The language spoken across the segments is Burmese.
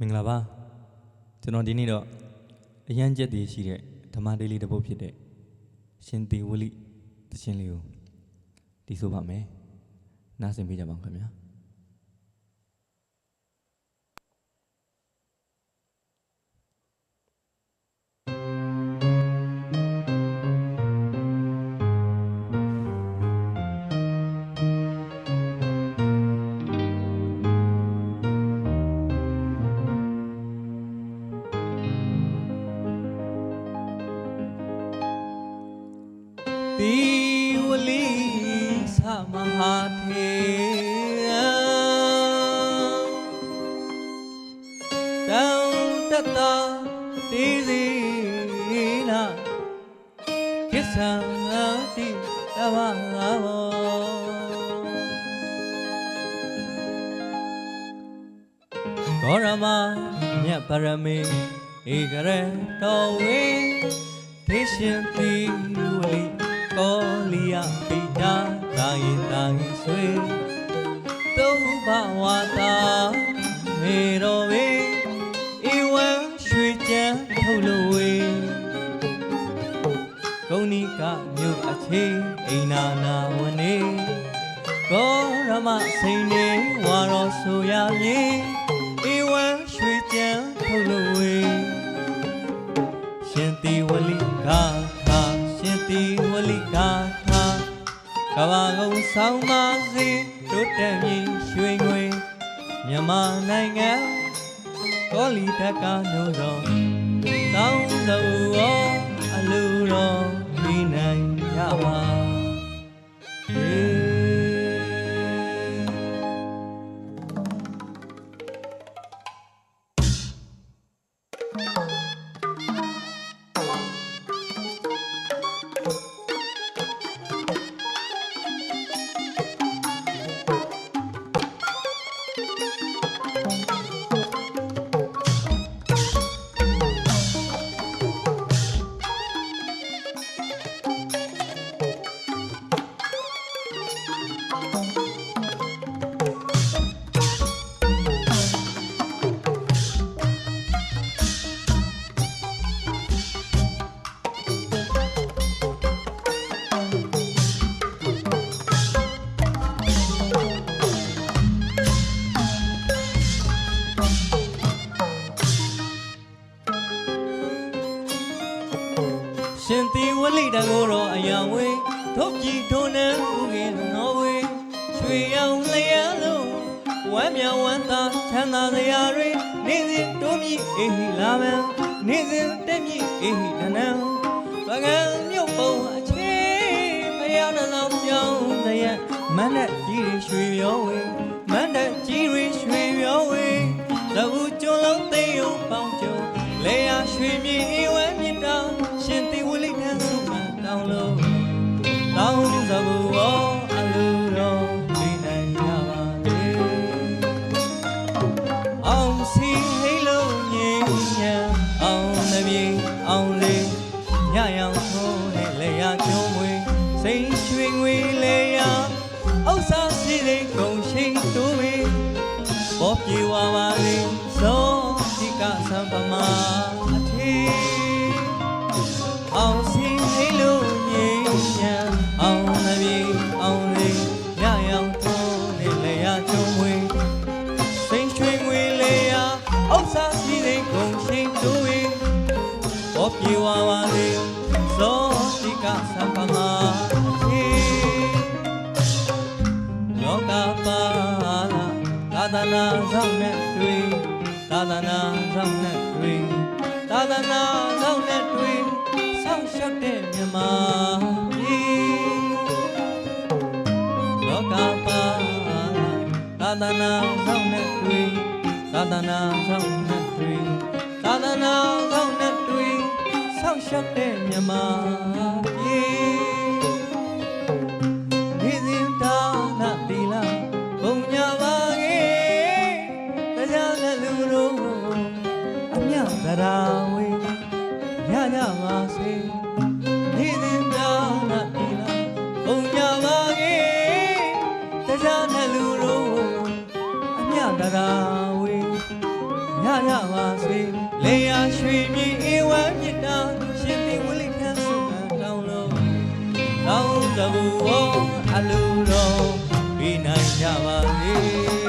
မင်္ဂလာပါကျွန်တော်ဒီနေ့တော့အရန်ချက်တည်ရှိတဲ့ဓမ္မတေးလေးတစ်ပုဒ်ဖြစ်တဲ့ရှင်သေဝလိသရှင်လေးကိုတီးဆိုပါမယ်နားဆင်ပေးကြပါဦးခင်ဗျာ မဟာထေရတောင်တတတိစီနာကိစ္ဆာတိတဘာဘောဂေါရမမြတ်ပရမေဧကရတော်ဝေဒေရှင်တိဝလိကောလီယပိတာ သာယတာဟိဆွေသုံးဘဝတာမေတော်ဝေဧဝံရွှေချမ်းထုတ်လို့ဝေဂုဏိကမြို့အခြေအိမ်နာနာဝနေကောရမစိန်နေဝါတော်ဆိုရမည် ကောလီတက္ကနိုးတော်တောင်းစုံရောအလူတော်ဒီနိုင်ရပါေ ရှင်တီဝလိတကိုတော့အယောင်ဝေးထုတ်ကြည့်ထုံနှံဥကေနော်ဝေးရွှေရောင်လျက်လုံးဝမ်းမြောင်ဝမ်းသာချမ်းသာစရာတွေနေစဉ်တိုးမြည်အေးဟိလာမန်နေစဉ်တက်မြည်အေးဟိတနံပကံမြုပ်ပုံအခြေဖယားနှလုံးပြောင်းစရက်မန်းတဲ့ကြီးတွေရွှေပြောဝေးမန်းတဲ့ကြီးတွေ စာစီလေးကုန်ရှိန်တူဝေးဘောပြေဝါပါလေသောဒီကသံပမာအထေလောကပါလာသာသနာဆောင်နဲ့တွေ့သာသနာဆောင်နဲ့တွေ့သာသနာဆောင်နဲ့တွေ့ဆောက်ရှောက်တဲ့မြမကြီးလောကပါလာသာသနာဆောင်နဲ့တွေ့သာသနာဆောင်နဲ့ ရှောက်တဲ့မြမကြီးနေစဉ်ဒါနသီလဘုံညာပါကေတရားနဲ့လူတို့အမြတ်တရားဝေရကြပါစေနေစဉ်ဒါနသီလဘုံညာပါကေတရားနဲ့လူတို့အမြတ်တရားဝေရရပါစေလေယာရွှေမြေဧဝံမြ တောင်းတဘူဝအလူတော်ပြီးနိုင်ကြပါစေ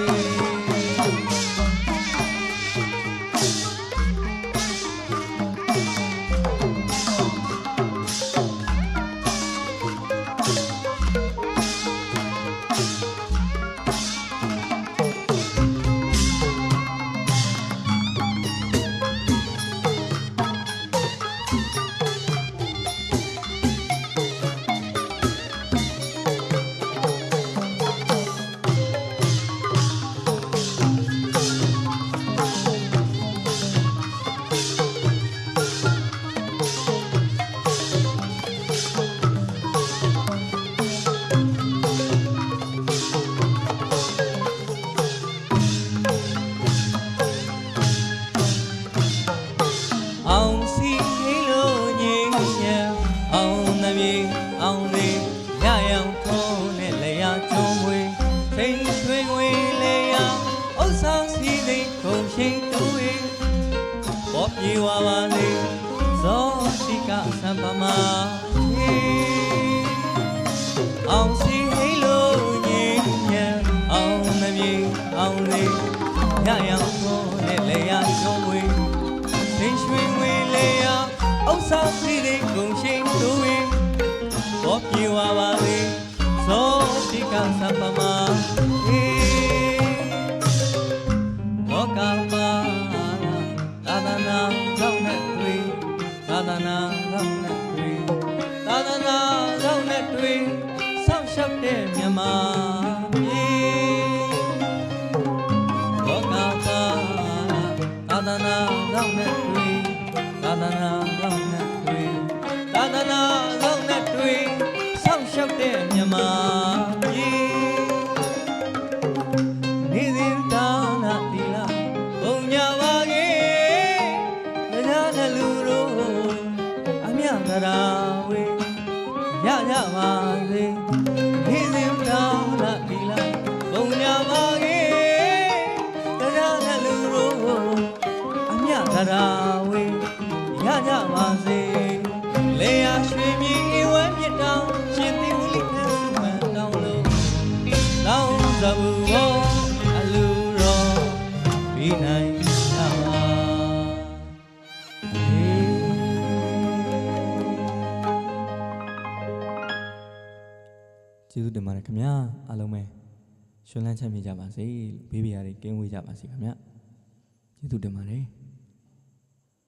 ဝပါလေဇောတိကသံပမာဟေအောင်စီဟိလို့ငင်းညံအောင်သပြေအောင်လေးရရောင်ထုံးနဲ့လျာချုံးမွေစိတ်ရွှင်ငွေလေယာဥစ္စာစီတဲ့ဂုံရှိန်တို့ဝေဘောပြေဝပါလေသောတိကသဗ္ဗမ နာကြောင့်နဲ့တွေ့သာသနာကြောင့်နဲ့တွေ့ဆောက်ရှောက်တဲ့မြတ်မာပြေလောကပါသာသနာကောင်းနဲ့တွေ့သာသနာကောင်းနဲ့တွေ့သာသနာကောင်းနဲ့တွေ့ဆောက်ရှောက်တဲ့မြမကြီးနေစဉ်ဒါနာတိလာဘုံညာပါကေတရားနဲ့လူတို့အ မြတ်တရားဝေရကြပါစေနေစဉ်ဒါနာတိလာဘုံညာပါကေတရားနဲ့လူတို့အမြတ်တရားဝေရကြပါစေလေယာရွှေမြေဧဝံမြစ်တောင်ရှင်သီဝလိခံစုမှန်တောင်းလို့တောင်းသဘူ ကျေးဇူးတင်ပါတယ်ခင်ဗျာအားလုံးပဲရှင်လန်းချမ်းမြေကြပါစေလို့ဘေးဘီယာတွေကင်းဝေးကြပါစေခင်ဗျကျေးဇူးတင်ပါတယ်